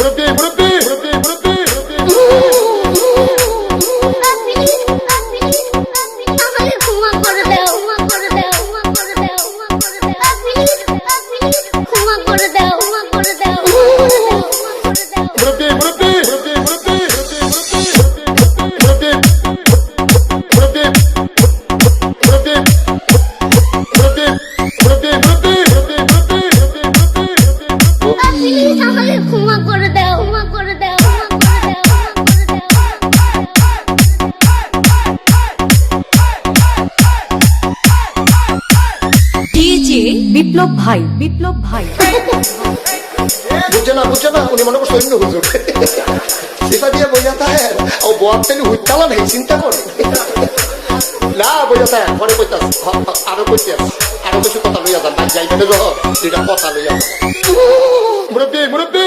Murupi, Murupi, Murupi. বিপ্লব ভাই বিপ্লব ভাই। বুঝছে না বুঝছে না, উনি মনে করছে সৈন্য হুজুর। সেটা দিয়ে বোঝা থাকে ও তেলি হুইতালা নেই, চিন্তা কর। না বোঝা থাকে পরে কইতাস আরও কইতে আরও কিছু কথা লইয়া যান যাইবে না দুইটা কথা লইয়া মুরব্বী, মুরব্বি!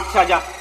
ਆਠ